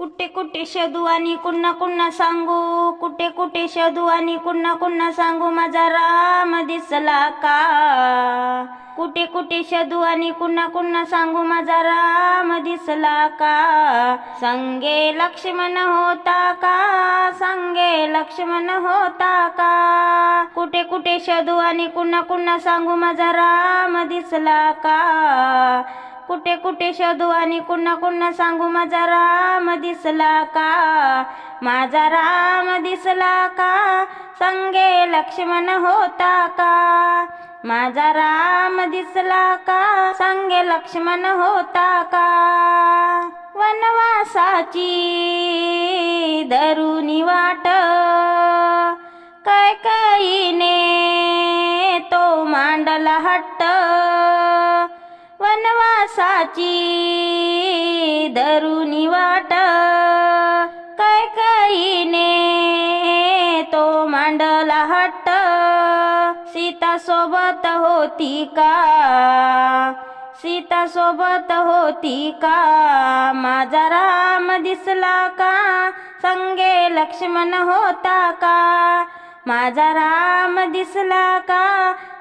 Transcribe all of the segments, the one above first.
कुठे कुठे शोधू आणि कुन्हा कुन्हा सांगू? कुठे कुठे शोधू आणि कुन्हा कुन्हा सांगू? माझा राम दिसला का? कुठे कुठे शोधू आणि कुन्हा कुन्हा सांगू? माझा राम दिसला का? संगे लक्ष्मण होता का? संगे लक्ष्मण होता का? कुठे कुठे शोधू आणि कुन्हा कुन्हा सांगू? माझा राम दिसला का? कुठे कुठे शोधू आणि कुणा कुन्हा सांगू माझा राम दिसला का? माझा राम दिसला का? संगे लक्ष्मण होता का? माझा राम दिसला का? संगे लक्ष्मण होता का? वनवासाची धरुणी वाट साची धरुणी वाट काय काईने तो मांडला हट्ट. सीता सोबत होती का? सीता सोबत होती का? माझा राम दिसला का? संगे लक्ष्मण होता का? माझा राम दिसला का?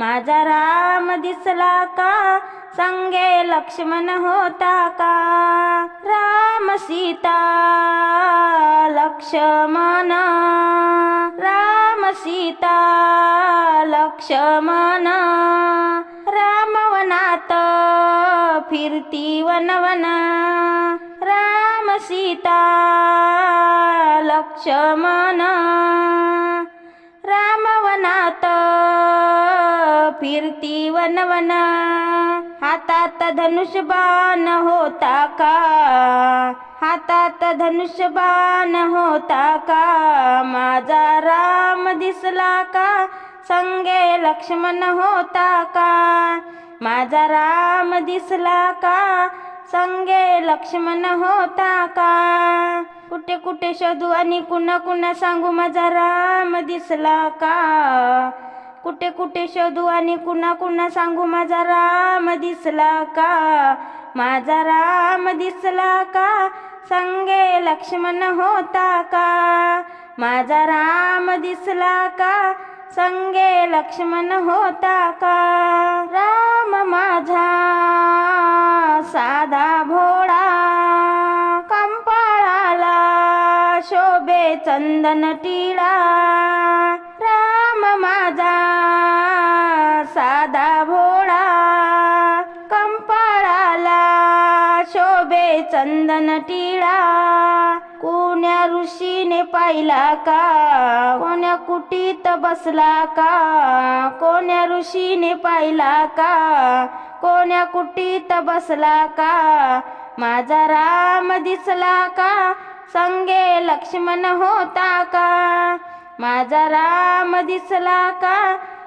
माझा राम दिसला का? संगे लक्ष्मण होता का? राम सीता लक्ष्मण. राम सीता लक्ष्मण. रामवनात फिरती वनवन. राम सीता लक्ष्मण. फिरती वनवना हातात धनुष्यबाण होता का? हातात धनुष्यबाण होता का? माझा राम दिसला का? संगे लक्ष्मण होता का? माझा राम दिसला का? संगे लक्ष्मण होता का? कुठे कुठे शोधू आणि कुणा कुणा सांगू माझा राम दिसला का? कुठे कुठे शोधू आणि कुणा कुणा सांगू माझा राम दिसला का? माझा राम दिसला का? संगे लक्ष्मण होता का? माझा राम दिसला का? संगे लक्ष्मण होता का? राम माझा साधा भोळा कंपाळाला शोभे चंदन टिळा. राम माझा चंदन टिळा. कोण्या ऋषीने पाहिला का? कोण्या कुटीत बसला का? कोण्या ऋषीने पाहिला का? कोण्या कुटीत बसला का? माझा राम दिसला का? संगे लक्ष्मण होता का? माझा राम दिसला का?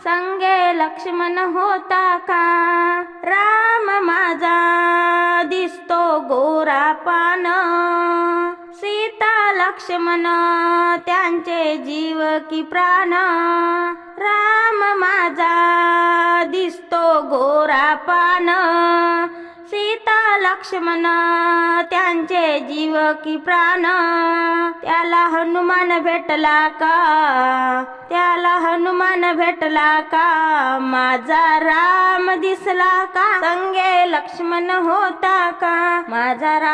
संगे लक्ष्मण होता का? राम माझा दिसतो गोरा पान. सीता लक्ष्मण त्यांचे जीव की प्राण. राम माझा दिसतो गोरा पान. सीता लक्ष्मण त्यांचे जीव की प्राण. त्याला हनुमान भेटला का? त्याला हनुमान भेटला का? माझा राम दिसला का? संगे लक्ष्मण होता का? माझा राम